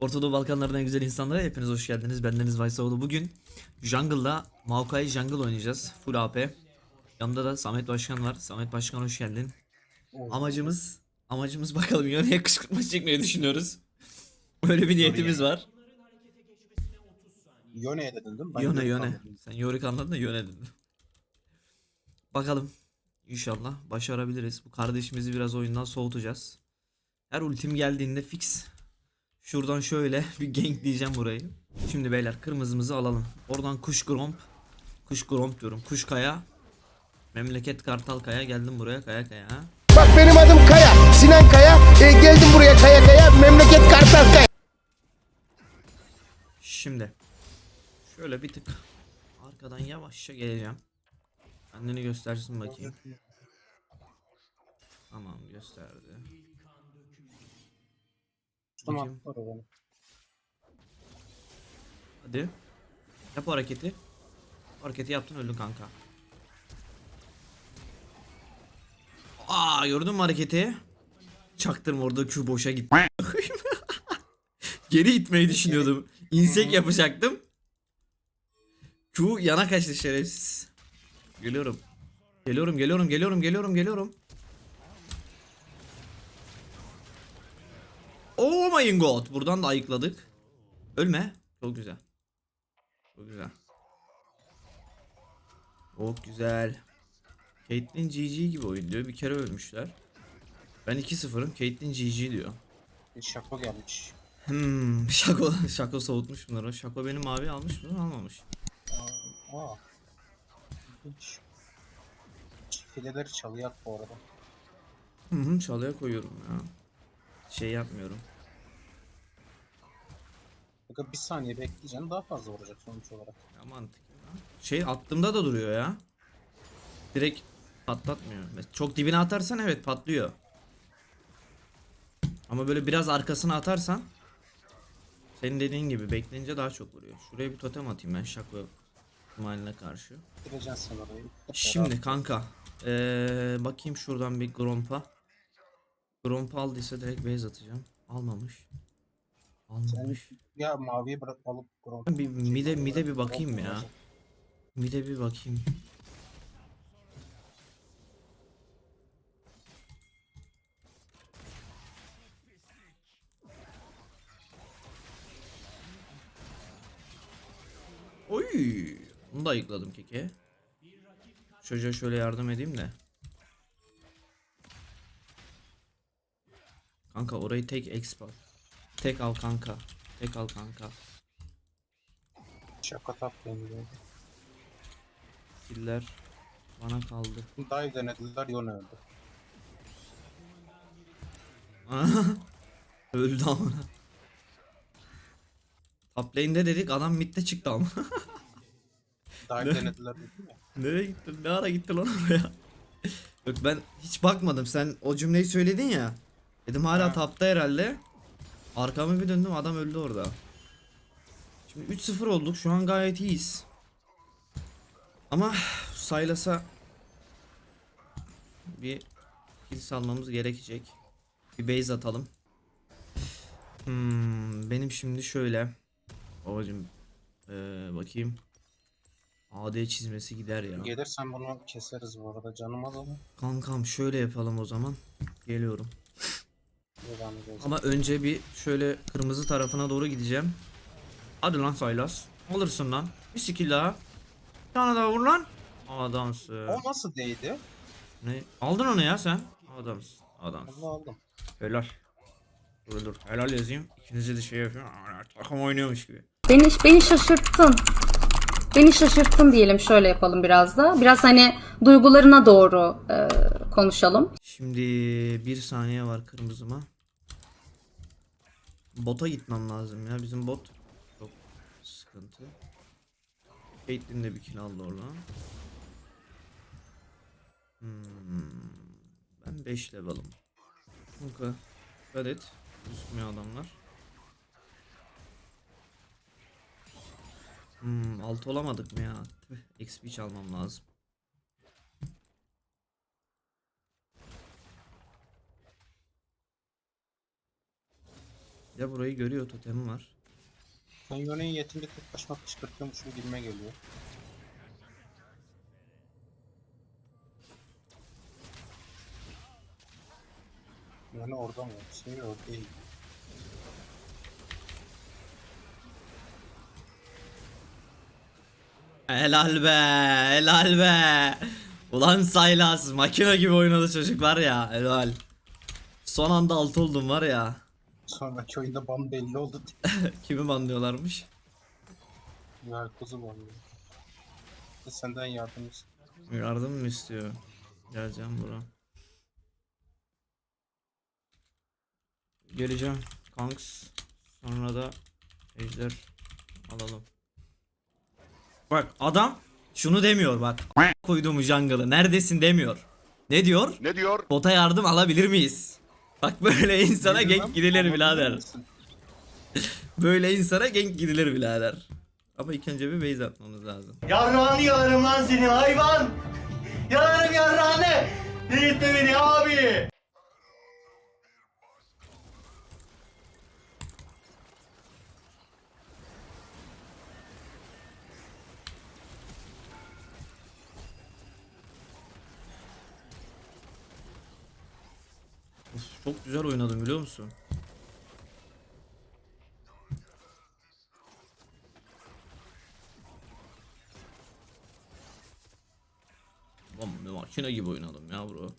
Orta Doğu Balkanlardan güzel insanlara hepiniz hoş geldiniz. Bendeniz Vaysaoğlu. Bugün Jungle'da Maokai Jungle oynayacağız. Full AP. Yanında da Samet Başkan var. Samet Başkan hoş geldin. Amacımız amacımız bakalım Yone'ye kışkırtma çekmeyi düşünüyoruz. Öyle bir niyetimiz var. Yone'ye dedin değil mi? Ben Yone Yone Yone. anladım. Sen Yorick anladın da Yone dedin. Bakalım. İnşallah başarabiliriz. Bu kardeşimizi biraz oyundan soğutacağız. Her ultim geldiğinde fix. Şuradan şöyle bir gank diyeceğim burayı. Şimdi beyler kırmızımızı alalım. Oradan kuş gromp. Kuş gromp diyorum. Kuş kaya. Memleket Kartal Kaya geldim buraya kaya kaya. ha. Bak benim adım Kaya. Sinan Kaya. E, geldim buraya Kaya Kaya. Memleket Kartal Kaya. Şimdi şöyle bir tık arkadan yavaşça geleceğim. Kendini göstersin bakayım. Tamam gösterdi. Tamam. Bakayım. Oraya beni. Hadi. Yap o hareketi. O hareketi yaptın öldün kanka. Aa gördün mü hareketi? Çaktırma orada Q boşa gitti. Geri itmeyi düşünüyordum. İnsek yapacaktım. Q yana kaçtı şerefsiz. Geliyorum. Geliyorum geliyorum geliyorum geliyorum geliyorum. Oh my god. Buradan da ayıkladık. Ölme. Çok güzel. Çok güzel. Çok güzel. Caitlyn GG gibi oyun diyor. Bir kere ölmüşler. Ben 2-0'ım. Caitlyn GG diyor. Bir şako gelmiş. Hmm, Şako, Şako soğutmuş bunları. Şako benim mavi almış mı? Almamış. Aa. Hiç. Fileleri çalıyor bu arada. Hı hı çalıya koyuyorum ya. Şey yapmıyorum. Bakın bir saniye bekleyeceksin daha fazla vuracak sonuç olarak. Ya mantıklı. Şey attığımda da duruyor ya. Direkt patlatmıyor. Çok dibine atarsan evet patlıyor. Ama böyle biraz arkasına atarsan senin dediğin gibi bekleyince daha çok vuruyor. Şuraya bir totem atayım ben Şako ihtimaline karşı. Gireceksin orayı. Şimdi kanka ee, bakayım şuradan bir Gromp'a. Gromp aldıysa direkt base atacağım. Almamış. Almamış. Ya maviyi bırak alıp Grom. Bir mide mide bir bakayım ya. Mide bir bakayım. Oy! Bunu da ayıkladım keke. Çocuğa şöyle yardım edeyim de. Kanka orayı tek expat. Tek al kanka. Tek al kanka. Şako tap deniliyor. Killer bana kaldı. Dive denediler Yone öldü. Öldü ama. Top lane'de dedik adam midde çıktı ama. Dive denediler dedim ya. Nereye gitti? Ne ara gitti lan oraya? Yok ben hiç bakmadım. Sen o cümleyi söyledin ya. Dedim hala Ha. tapta herhalde. Arkamı bir döndüm adam öldü orada. Şimdi 3-0 olduk. Şu an gayet iyiyiz. Ama Saylas'a bir kill salmamız gerekecek. Bir base atalım. Hmm, benim şimdi şöyle. Babacım ee, bakayım. AD çizmesi gider ya. Gelirsen bunu keseriz bu arada canım az ama. Kankam şöyle yapalım o zaman. Geliyorum. Ama önce bir şöyle kırmızı tarafına doğru gideceğim. Hadi lan Saylas. Alırsın lan. Bir skill daha. Bir tane daha vur lan. Adamsın. O nasıl değdi? Ne? Aldın onu ya sen. Adamsın. Adamsın. Allah aldım. Helal. Dur dur. Helal yazayım. İkinizi de şey yapıyorum. Takım oynuyormuş gibi. Beni, beni şaşırttın. Beni şaşırttın diyelim şöyle yapalım biraz da. Biraz hani duygularına doğru e, konuşalım. Şimdi bir saniye var kırmızıma. Bota gitmem lazım ya. Bizim bot çok sıkıntı. Caitlyn de bir kill aldı orada. Hmm. Ben 5 level'ım. Kanka. Dikkat et. Üstüme adamlar. Hmm, 6 olamadık mı ya? XP çalmam lazım. Ya burayı görüyor totemim var. Ben Yone'yi yetimde tek başıma kışkırtıyormuşum gibime geliyor. Yani orada mı? Şey orada değil. Helal be, helal be. Ulan Saylas makine gibi oynadı çocuk var ya, helal. Son anda alt oldum var ya. Sonraki oyunda ban belli oldu. Kimi banlıyorlarmış? Yarkuzu banlıyor. Senden yardım istedim. Yardım mı istiyor? Geleceğim bura. Geleceğim. Kanks. Sonra da ejder alalım. Bak adam şunu demiyor bak. Koyduğumu jungle'ı neredesin demiyor. Ne diyor? Ne diyor? Bota yardım alabilir miyiz? Bak böyle insana gank gidilir birader. Böyle insana gank gidilir birader. Ama ilk önce bir base atmamız lazım. Yarrağını yalarım lan senin hayvan. Yalarım yarrağını. Delirtme beni abi. Çok güzel oynadım biliyor musun? Lan ne makine gibi oynadım ya bro.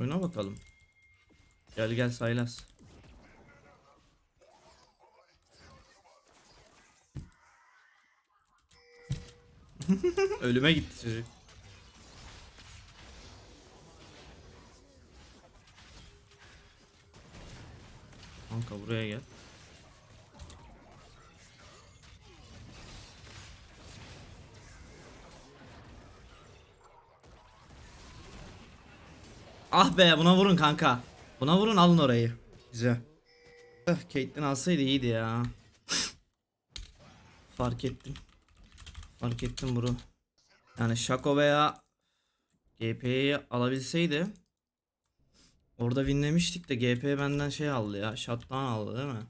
Oyna bakalım. Gel gel Saylas. Ölüme gitti çocuk. Kanka buraya gel. Ah be buna vurun kanka. Buna vurun alın orayı. Güzel. Caitlyn alsaydı iyiydi ya. Fark ettim. Fark ettim bro. Yani Shaco veya GP'yi alabilseydi Orada winlemiştik de GP benden şey aldı ya. Shutdown aldı değil mi?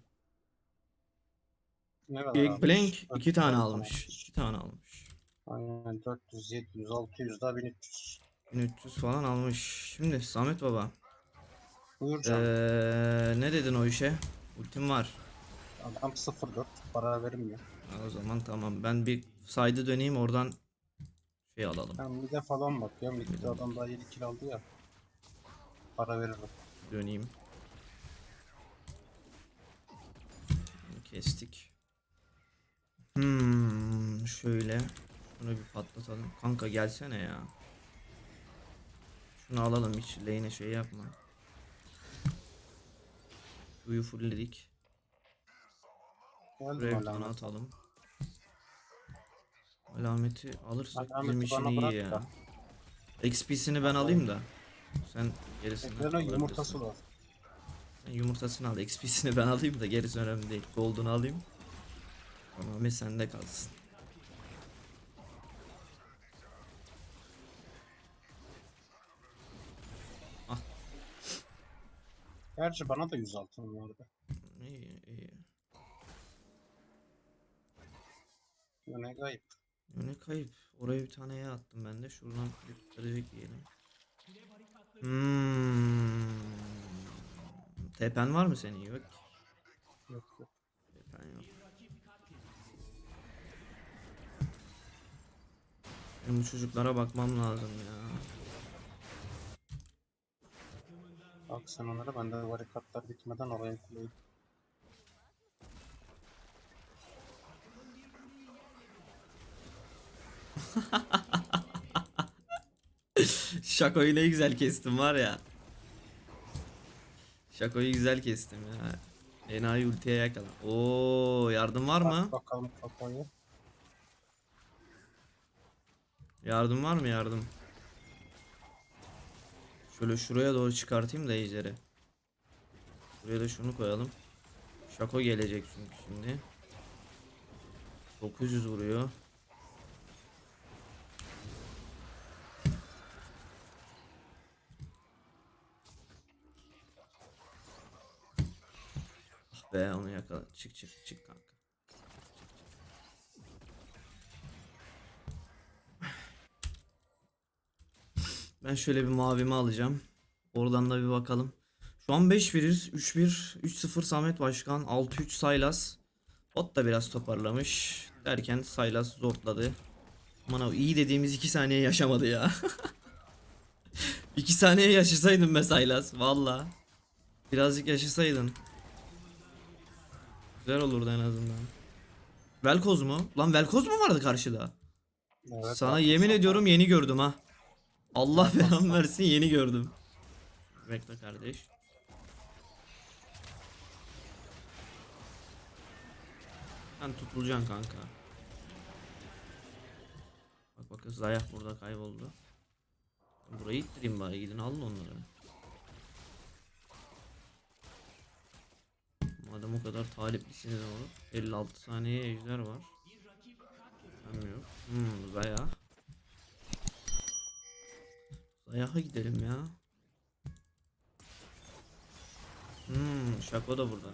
Ne kadar Big almış? Blank iki 400 tane almış. iki tane almış. Aynen 400, 700, 600 daha 1300. 1300 falan almış. Şimdi Samet baba. Buyur canım. Ee, ne dedin o işe? Ultim var. Adam 0.4 para verilmiyor. Ha, O zaman tamam. Ben bir saydı döneyim oradan şey alalım. Ben mide falan bakıyorum. Midde adam daha 7 kill aldı ya. Para veririm. Döneyim. Kestik. Hmm, şöyle. Şunu bir patlatalım. Kanka gelsene ya. Şunu alalım hiç lane'e şey yapma. Q'yu fullledik. Buraya bir atalım. Alameti alırsak Alameti bizim için bana iyi bırak ya. da. XP'sini ben alayım da. Sen gerisini Ekranın alabilirsin. yumurtası var. Sen yumurtasını al. XP'sini ben alayım da gerisi önemli değil. Gold'unu alayım. Tamamen sende kalsın. Gerçi bana da 100 altın vardı. İyi iyi. Bu ne kayıp. Ne kayıp. Oraya bir tane yağ attım ben de. Şuradan bir kıracak diyelim. Hmm. Tepen var mı senin? Yok. Yok yok. Tepen yok. Benim bu çocuklara bakmam lazım ya. Bak sen onlara ben de barikatlar bitmeden oraya kuleyim. Şakoyu ne güzel kestim var ya. Şakoyu güzel kestim ya. Enayi ultiye yakala. Oo yardım var mı? Bak bakalım kafayı. Yardım var mı yardım? Şöyle şuraya doğru çıkartayım da ejderi. Buraya da şunu koyalım. Şako gelecek çünkü şimdi. 900 vuruyor. be Çık çık çık kanka. Ben şöyle bir mavimi alacağım. Oradan da bir bakalım. Şu an 5-1'iz. 3-1. 3-0 Samet Başkan. 6-3 Saylas. Ot da biraz toparlamış. Derken Saylas zorladı. Aman abi iyi dediğimiz 2 saniye yaşamadı ya. 2 saniye yaşasaydın be Saylas. Valla. Birazcık yaşasaydın. Güzel olurdu en azından. Velkoz mu? Lan Velkoz mu vardı karşıda? Evet, Sana abi. yemin ediyorum yeni gördüm ha. Allah belamı versin yeni gördüm. Bekle kardeş. Sen tutulacaksın kanka. Bak bak Zayah burada kayboldu. Burayı ittireyim bari gidin alın onları. Madem o kadar taliplisiniz olur. 56 saniye ejder var. Yok. Hmm Zayah. Zayah'a gidelim ya. Hmm Şako da burada.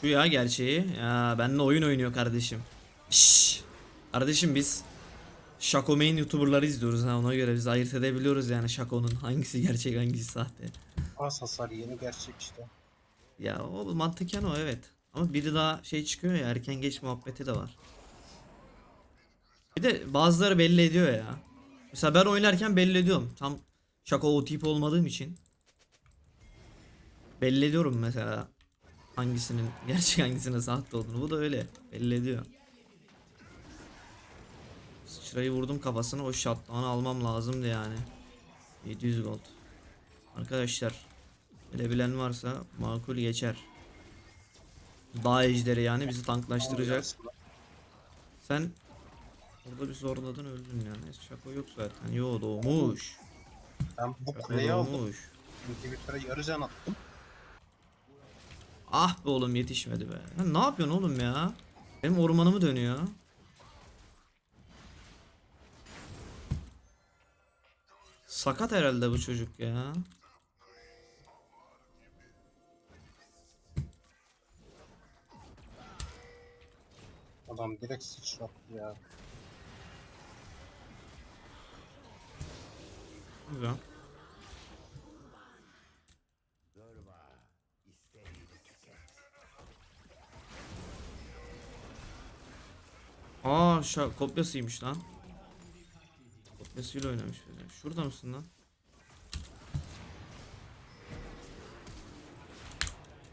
Şu ya gerçeği. Ya benimle oyun oynuyor kardeşim. Şşş. Kardeşim biz Şako main youtuberları izliyoruz ha ona göre biz ayırt edebiliyoruz yani Şako'nun hangisi gerçek hangisi sahte. Az hasar yeni gerçek işte. Ya o mantıken o evet. Ama biri daha şey çıkıyor ya erken geç muhabbeti de var. Bir de bazıları belli ediyor ya. Mesela ben oynarken belli ediyorum. Tam şaka o tip olmadığım için. Belli ediyorum mesela. Hangisinin gerçek hangisinin sahte olduğunu. Bu da öyle. Belli ediyor. Sıçrayı vurdum kafasına o shotdown'u almam lazımdı yani. 700 gold. Arkadaşlar Bilebilen varsa makul geçer. Dağ ejderi yani bizi tanklaştıracak. Sen Orada bir zorladın öldün yani. Şako yok zaten. Yo doğmuş. Ben bu kuleyi aldım. kere yarı can attım. Ah be oğlum yetişmedi be. Ya ne yapıyorsun oğlum ya? Benim ormanımı dönüyor. Sakat herhalde bu çocuk ya. Adam direkt sıçrattı ya. Güzel. Aa şa kopyasıymış lan. Kopyasıyla oynamış böyle. Şurada mısın lan?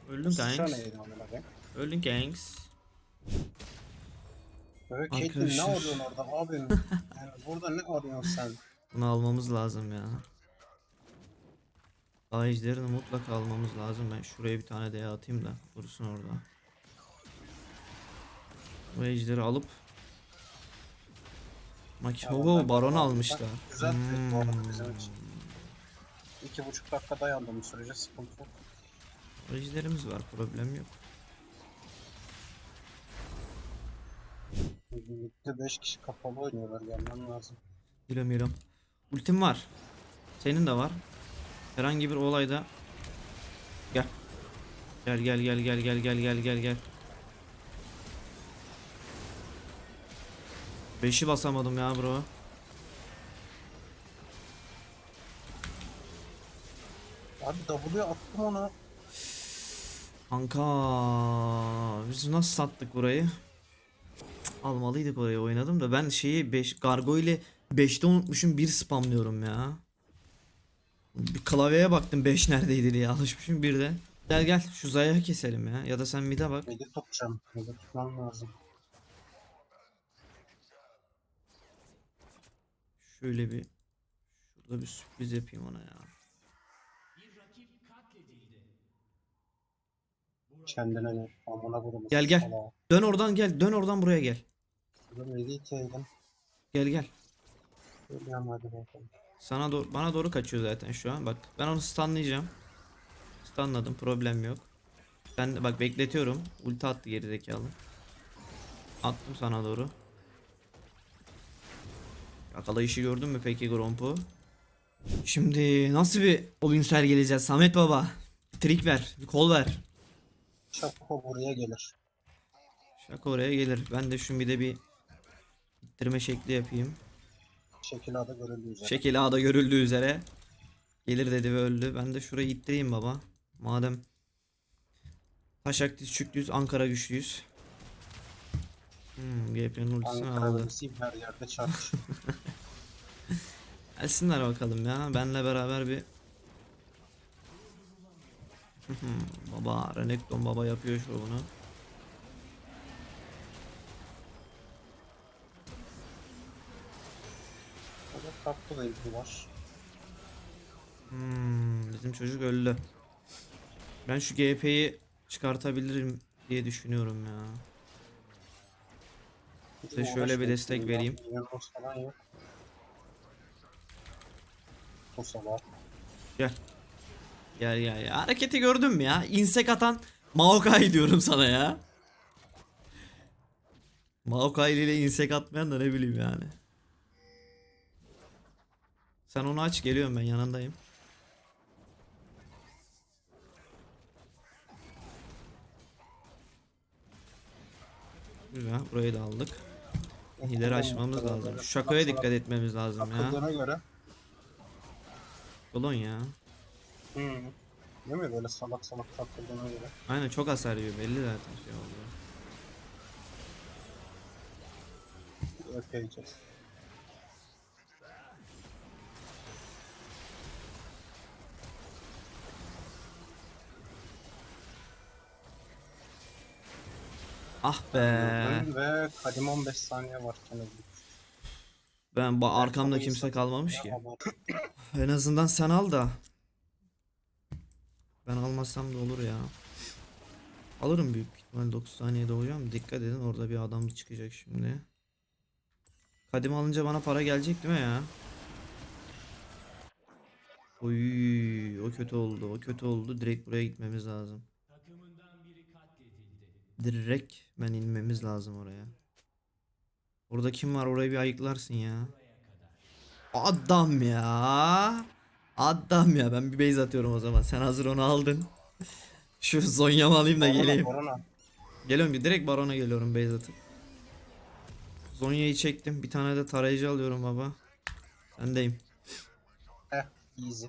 Öldün gangs. Öldün gangs. Böyle Caitlyn ne arıyorsun orada abim? yani burada ne arıyorsun sen? Bunu almamız lazım ya. Ejderini mutlaka almamız lazım. Ben şuraya bir tane daha atayım da dursun orada. Bu ejderi alıp Maki Tamam, Oo, ben- baron Bak, almışlar. Güzel trade bu arada Hmm. bizim için. İki buçuk dakika dayandım sürece sıkıntı yok. Ejderimiz var problem yok. Ligde 5 kişi kapalı oynuyorlar gelmem lazım. Biliyorum biliyorum. Ultim var. Senin de var. Herhangi bir olayda gel. Gel gel gel gel gel gel gel gel gel. Beşi basamadım ya bro. Abi W attım ona. Kanka biz nasıl sattık burayı? Cık, Almalıydık orayı oynadım da ben şeyi 5 Gargo ile 5'te unutmuşum 1 spamlıyorum ya. Bir klavyeye baktım 5 neredeydi diye alışmışım bir de. Gel gel şu Zayah'ı keselim ya ya da sen mid'e bak. Midi tutacağım. Midi tutmam lazım. Şöyle bir şurada bir sürpriz yapayım ona ya. Kendine ne? Amına koydum. Gel, gel. Dön oradan gel dön oradan buraya gel. Gel gel. Geliyorum hadi bakalım. Sana doğru, bana doğru kaçıyor zaten şu an. Bak ben onu stunlayacağım. Stunladım problem yok. Ben de bak bekletiyorum. Ulti attı gerizekalı. Attım sana doğru. Yakalayışı gördün mü peki Gromp'u? Şimdi nasıl bir oyun sergileyeceğiz Samet Baba? Bir trik ver, bir kol ver. Şako buraya gelir. Şaka oraya gelir. Ben de şu bir de bir ittirme şekli yapayım. Şekil adı görüldüğü üzere. Şekil A'da görüldüğü üzere. Gelir dedi ve öldü. Ben de şurayı ittireyim baba. Madem Taşak diz çüklüyüz, Ankara güçlüyüz. Hmm, GP'nin ultisini aldı. polisi her yerde çarpışıyor. Gelsinler bakalım ya. Benle beraber bir baba Renekton baba yapıyor şovunu. Burada tatlı da ilgi var. Hmm, bizim çocuk öldü. Ben şu GP'yi çıkartabilirim diye düşünüyorum ya. Size şöyle bir destek vereyim. Gel. Gel gel ya. Hareketi gördün mü ya? İnsek atan Maokai diyorum sana ya. Maokai ile insek atmayan da ne bileyim yani. Sen onu aç geliyorum ben yanındayım. Güzel burayı da aldık. İleri açmamız lazım. Şu şakaya dikkat etmemiz lazım ya. Takıldığına göre. Dolon ya. Hmm. Değil mi böyle salak salak takıldığına göre. Aynen çok hasar yiyor belli zaten şey oldu. Öpeceğiz. Ah be. Öldüm Ve kadim 15 saniye varken öldük. Ben ba arkamda Kadim kimse kalmamış ya ki. En azından sen al da. Ben almasam da olur ya. Alırım büyük ihtimal 9 saniyede olacağım. Dikkat edin orada bir adam çıkacak şimdi. Kadim alınca bana para gelecek değil mi ya? Oy, o kötü oldu. O kötü oldu. Direkt buraya gitmemiz lazım. Direkt ben inmemiz lazım oraya. Orada kim var? Orayı bir ayıklarsın ya. Adam ya. Adam ya. Ben bir base atıyorum o zaman. Sen hazır onu aldın. Şu Zonya'mı alayım da geleyim. Korona. Geliyorum bir direkt barona geliyorum base atıp. Zonya'yı çektim. Bir tane de tarayıcı alıyorum baba. Sendeyim. Heh, easy.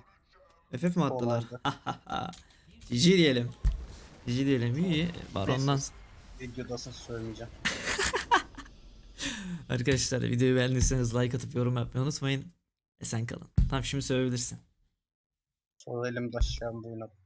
FF mi attılar? GG diyelim. GG diyelim. İyi. Barondan. Videodasın söyleyeceğim. Arkadaşlar videoyu beğendiyseniz like atıp yorum yapmayı unutmayın. Esen kalın. Tamam şimdi söyleyebilirsin. Sonra elimde oynadım.